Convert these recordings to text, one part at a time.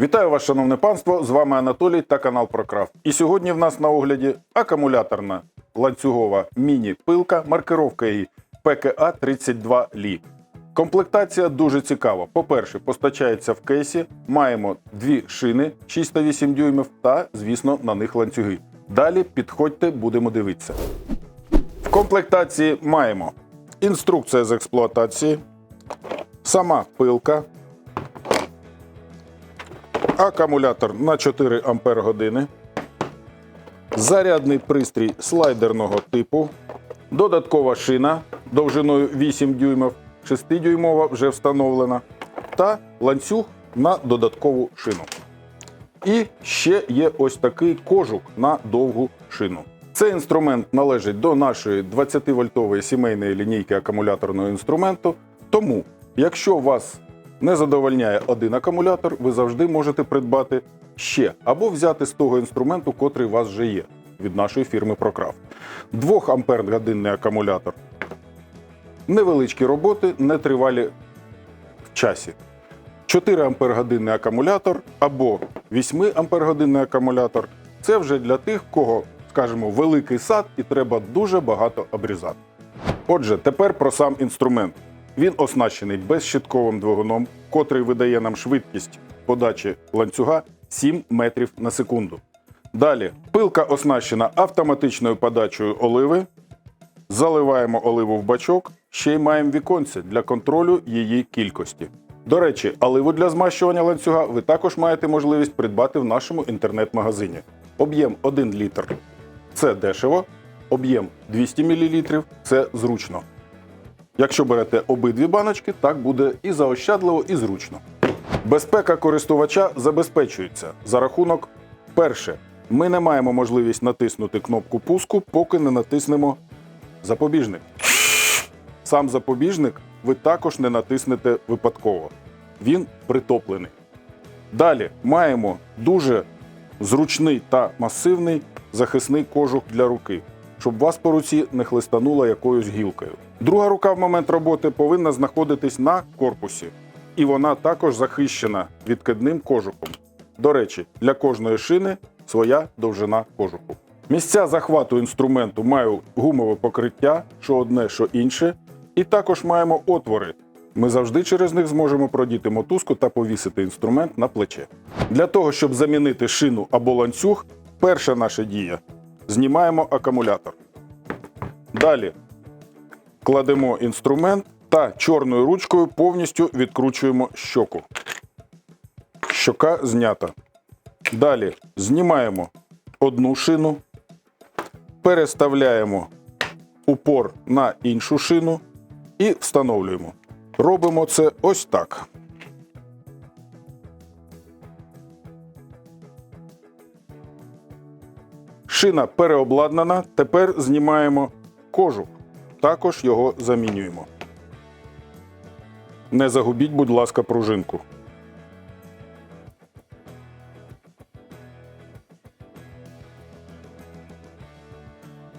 Вітаю вас, шановне панство! З вами Анатолій та канал Прокрафт. І сьогодні в нас на огляді акумуляторна ланцюгова міні-пилка, маркировка її ПКА 32 Лі. Комплектація дуже цікава. По-перше, постачається в кейсі. Маємо дві шини 6 та 8 дюймів та, звісно, на них ланцюги. Далі підходьте, будемо дивитися. В комплектації маємо інструкція з експлуатації, сама пилка, акумулятор на 4 Ампер години, зарядний пристрій слайдерного типу, додаткова шина довжиною 8 дюймів, 6-дюймова вже встановлена, та ланцюг на додаткову шину. І ще є ось такий кожух на довгу шину. Цей інструмент належить до нашої 20-вольтової сімейної лінійки акумуляторного інструменту. Тому, якщо вас не задовольняє один акумулятор, ви завжди можете придбати ще або взяти з того інструменту, котрий у вас вже є від нашої фірми Procraft. 2 ампер годинний акумулятор. Невеличкі роботи, нетривалі в часі. 4 ампер годинний акумулятор або 8 ампер годинний акумулятор це вже для тих, кого, скажімо, великий сад і треба дуже багато обрізати. Отже, тепер про сам інструмент. Він оснащений безщитковим двигуном, котрий видає нам швидкість подачі ланцюга 7 метрів на секунду. Далі пилка оснащена автоматичною подачею оливи. Заливаємо оливу в бачок, ще й маємо віконце для контролю її кількості. До речі, оливу для змащування ланцюга ви також маєте можливість придбати в нашому інтернет-магазині. Об'єм 1 літр це дешево, об'єм 200 мл це зручно. Якщо берете обидві баночки, так буде і заощадливо, і зручно. Безпека користувача забезпечується за рахунок перше. Ми не маємо можливість натиснути кнопку пуску, поки не натиснемо запобіжник. Сам запобіжник ви також не натиснете випадково. Він притоплений. Далі маємо дуже зручний та масивний захисний кожух для руки, щоб вас по руці не хлистануло якоюсь гілкою. Друга рука в момент роботи повинна знаходитись на корпусі, і вона також захищена відкидним кожухом. До речі, для кожної шини своя довжина кожуху. Місця захвату інструменту мають гумове покриття, що одне, що інше, і також маємо отвори. Ми завжди через них зможемо продіти мотузку та повісити інструмент на плече. Для того, щоб замінити шину або ланцюг, перша наша дія знімаємо акумулятор. Далі кладемо інструмент та чорною ручкою повністю відкручуємо щоку. Щока знята. Далі знімаємо одну шину, переставляємо упор на іншу шину і встановлюємо. Робимо це ось так. Шина переобладнана. Тепер знімаємо кожух. Також його замінюємо. Не загубіть, будь ласка, пружинку.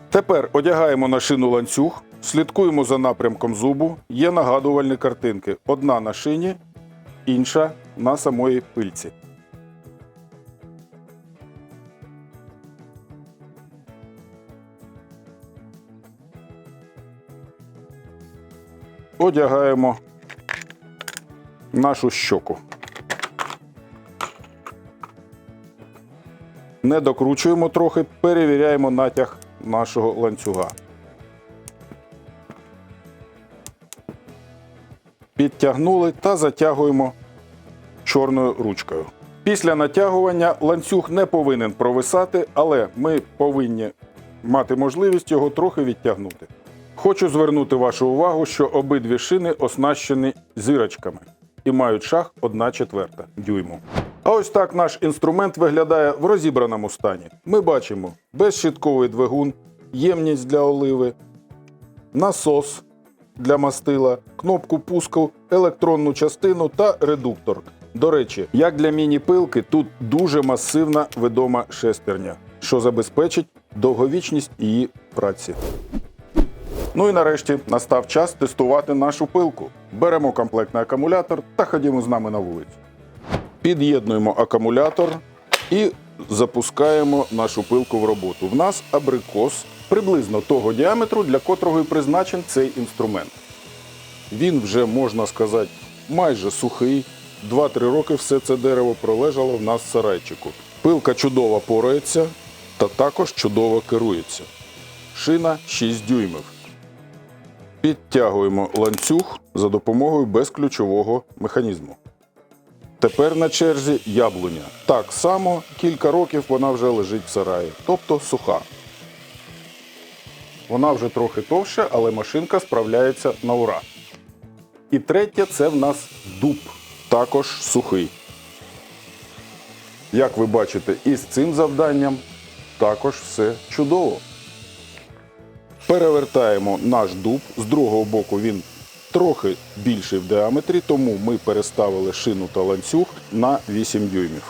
Тепер одягаємо на шину ланцюг, слідкуємо за напрямком зубу. Є нагадувальні картинки. Одна на шині, інша на самої пильці. Одягаємо нашу щоку. Не докручуємо трохи, перевіряємо натяг нашого ланцюга. Підтягнули та затягуємо чорною ручкою. Після натягування ланцюг не повинен провисати, але ми повинні мати можливість його трохи відтягнути. Хочу звернути вашу увагу, що обидві шини оснащені зірочками і мають шаг 1 четверта дюйму. А ось так наш інструмент виглядає в розібраному стані. Ми бачимо безщитковий двигун, ємність для оливи, насос для мастила, кнопку пуску, електронну частину та редуктор. До речі, як для міні-пилки, тут дуже масивна ведома шестерня, що забезпечить довговічність її праці. Ну і нарешті настав час тестувати нашу пилку. Беремо комплектний акумулятор та ходімо з нами на вулицю. Під'єднуємо акумулятор і запускаємо нашу пилку в роботу. В нас абрикос приблизно того діаметру, для котрого і призначен цей інструмент. Він вже, можна сказати, майже сухий. 2-3 роки все це дерево пролежало в нас в сарайчику. Пилка чудово порається та також чудово керується. Шина 6 дюймів. Підтягуємо ланцюг за допомогою безключового механізму. Тепер на черзі яблуня. Так само кілька років вона вже лежить в сараї, тобто суха. Вона вже трохи товща, але машинка справляється на ура. І третє це в нас дуб, також сухий. Як ви бачите, і з цим завданням також все чудово. Перевертаємо наш дуб. З другого боку він трохи більший в діаметрі, тому ми переставили шину та ланцюг на 8 дюймів.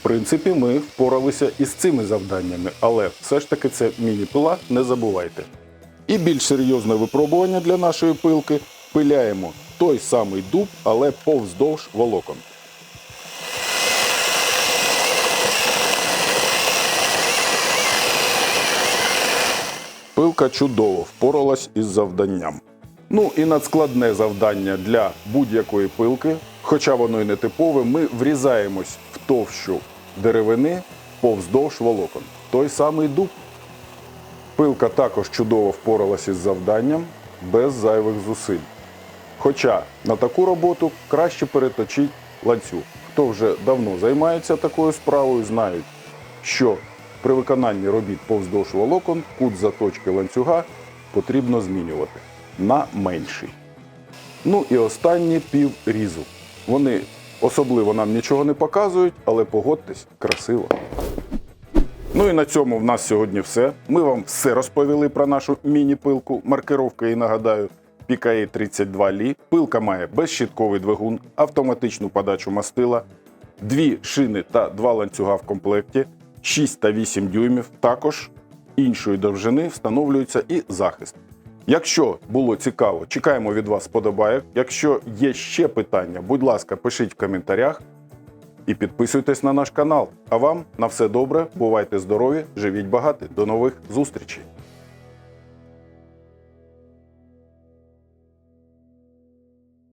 В принципі, ми впоралися із цими завданнями, але все ж таки це міні-пила, не забувайте. І більш серйозне випробування для нашої пилки пиляємо той самий дуб, але повздовж волокон. Пилка чудово впоралась із завданням. Ну і надскладне завдання для будь-якої пилки, хоча воно і не типове, ми врізаємось в товщу деревини повздовж волокон. Той самий дуб. Пилка також чудово впоралась із завданням без зайвих зусиль. Хоча на таку роботу краще переточить ланцюг. Хто вже давно займається такою справою, знають, що при виконанні робіт повздовж волокон кут заточки ланцюга потрібно змінювати на менший. Ну і останні пів різу. Вони особливо нам нічого не показують, але погодьтесь, красиво. Ну і на цьому в нас сьогодні все. Ми вам все розповіли про нашу міні-пилку. Маркировка і нагадаю. PKE 32 Li. Пилка має безщітковий двигун, автоматичну подачу мастила, дві шини та два ланцюга в комплекті, 6 та 8 дюймів. Також іншої довжини встановлюється і захист. Якщо було цікаво, чекаємо від вас подобайок. Якщо є ще питання, будь ласка, пишіть в коментарях і підписуйтесь на наш канал. А вам на все добре, бувайте здорові, живіть багато. До нових зустрічей!